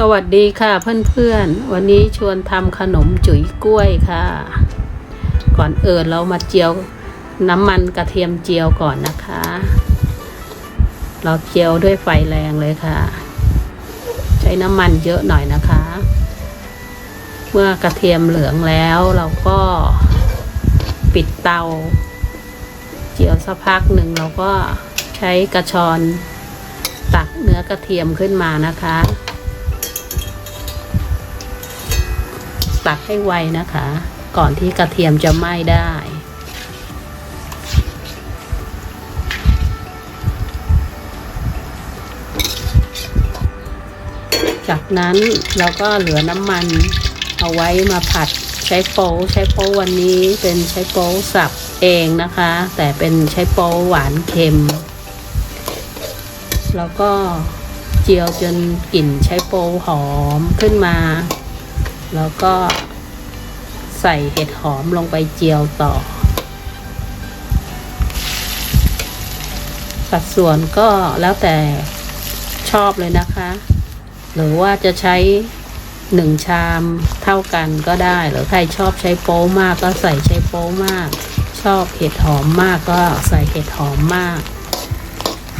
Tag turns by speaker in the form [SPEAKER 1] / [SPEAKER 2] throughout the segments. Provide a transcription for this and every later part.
[SPEAKER 1] สวัสดีค่ะเพื่อนๆ วันนี้ชวนทำขนมจุ๋ยกล้วยค่ะ ก่อนเอื่นเรามาเจียวน้ำมันกระเทียมเจียวก่อนนะคะ เราเจียวด้วยไฟแรงเลยค่ะ ใช้น้ำมันเยอะหน่อยนะคะ เมื่อกระเทียมเหลืองแล้วเราก็ปิดเตา เจียวสักพักหนึ่งเราก็ใช้กระชอนตักเนื้อกระเทียมขึ้นมานะคะ ตักให้ไวนะคะ ก่อนที่กระเทียมจะไหม้ได้จากนั้นเราก็เหลือน้ำมันเอาไว้มาผัดใช้โป๊ใช้โป๊วันนี้เป็นใช้โป๊สับเองนะคะ แต่เป็นใช้โป๊หวานเค็ม แล้วก็เจียวจนกลิ่นใช้โป๊หอมขึ้นมา แล้วก็ใส่เห็ดหอมลงไปเจียวต่อ สัดส่วนก็แล้วแต่ชอบเลยนะคะ หรือว่าจะใช้หนึ่งชามเท่ากันก็ได้ หรือใครชอบใช้โป๊มากก็ใส่ใช้โป๊มาก ชอบเห็ดหอมมากก็ใส่เห็ดหอมมาก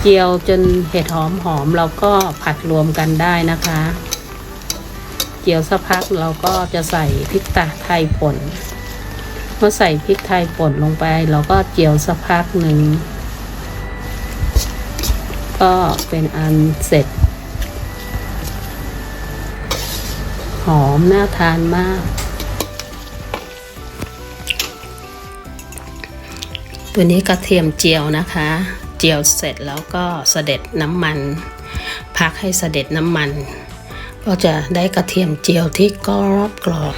[SPEAKER 1] เจียวจนเห็ดหอมหอมเราก็ผัดรวมกันได้นะคะ จียวสักพักเราก็จะใส่พริกตาไทยป่นเมื่อใส่พริกไทยป่นลงไป เราก็เจียวสักพักหนึ่งก็เป็นอันเสร็จ หอมน่าทานมากตัวนี้กระเทียมเจียวนะคะ เจียวเสร็จแล้วก็เสด็จน้ำมัน พักให้เสด็จน้ำมัน ก็จะได้กระเทียมเจียวที่กรอบกรอบ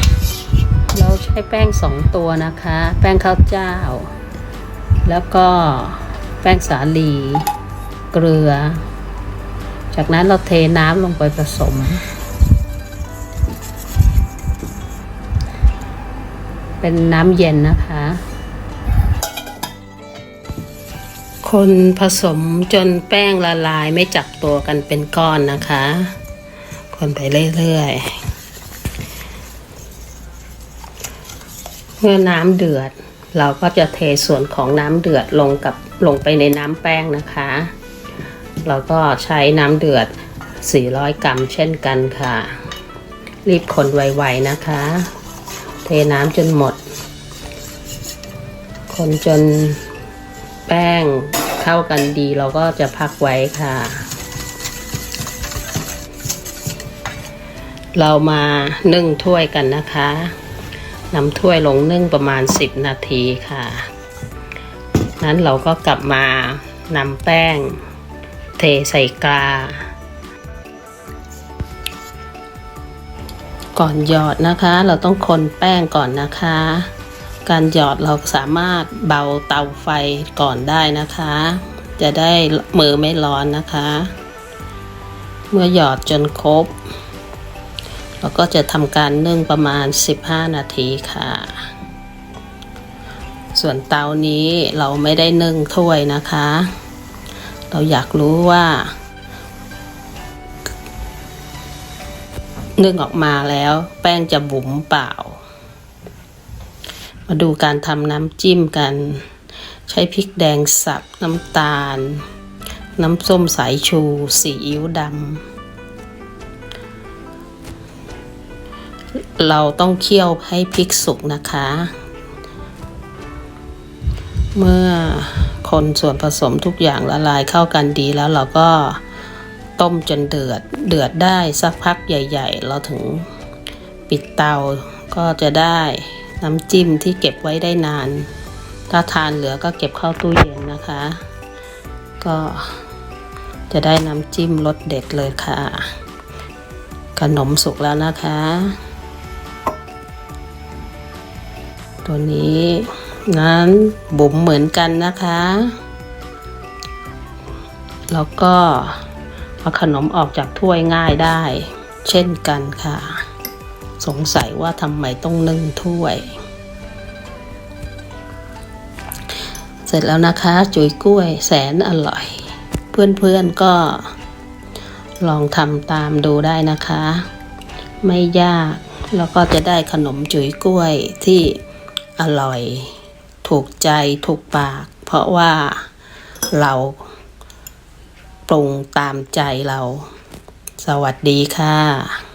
[SPEAKER 1] เราใช้แป้งสองตัวนะคะ แป้งข้าวเจ้า แล้วก็แป้งสาลี เกลือ จากนั้นเราเทน้ำลงไปผสม เป็นน้ำเย็นนะคะ คนผสมจนแป้งละลายไม่จับตัวกันเป็นก้อนนะคะ คนไปเรื่อยๆ เมื่อน้ำเดือด เราก็จะเทส่วนของน้ำเดือดลงกับลงไปในน้ำแป้งนะคะ เราก็ใช้น้ำเดือด 400 กรัมเช่นกันค่ะ รีบคนไวๆนะคะ เทน้ำจนหมด คนจนแป้งเข้ากันดีเราก็จะพักไว้ค่ะ เรามานึ่งถ้วยกันนะคะนำถ้วยลงนึ่งประมาณ 10 นาทีค่ะ นั้นเราก็กลับมานำแป้ง เทใส่กลา ก่อนหยอดนะคะ เราต้องคนแป้งก่อนนะคะ การหยอดเราสามารถเบาเตาไฟก่อนได้นะคะ จะได้มือไม่ร้อนนะคะ เมื่อหยอดจนครบ เราก็จะทำการนึ่งประมาณ 15 นาทีค่ะ ส่วนเตานี้เราไม่ได้นึ่งถ้วยนะคะ เราอยากรู้ว่า นึ่งออกมาแล้วแป้งจะบุ๋มเปล่า มาดูการทำน้ำจิ้มกัน ใช้พริกแดงสับน้ำตาล น้ำส้มสายชูซีอิ๊วดำ เราต้องเคี่ยวให้พริกสุกนะคะ เมื่อคนส่วนผสมทุกอย่างละลายเข้ากันดีแล้วเราก็ต้มจนเดือด เดือดได้สักพักใหญ่ ๆ เราถึงปิดเตาก็จะได้น้ำจิ้มที่เก็บไว้ได้นาน ถ้าทานเหลือก็เก็บเข้าตู้เย็นนะคะ ก็จะได้น้ำจิ้มรสเด็ดเลยค่ะ ขนมสุกแล้วนะคะ ตัวนี้นั้นบุ๋มเหมือนกันนะคะ แล้วก็เอาขนมออกจากถ้วยง่ายได้ เช่นกันค่ะ สงสัยว่าทำไมต้องนึ่งถ้วย เสร็จแล้วนะคะ จุ๋ยกล้วยแสนอร่อย เพื่อนๆก็ลองทำตามดูได้นะคะ ไม่ยากแล้วก็จะได้ขนมจุ๋ยกล้วยที่ อร่อย ถูกใจถูกปาก เพราะว่าเราปรุงตามใจเรา สวัสดีค่ะ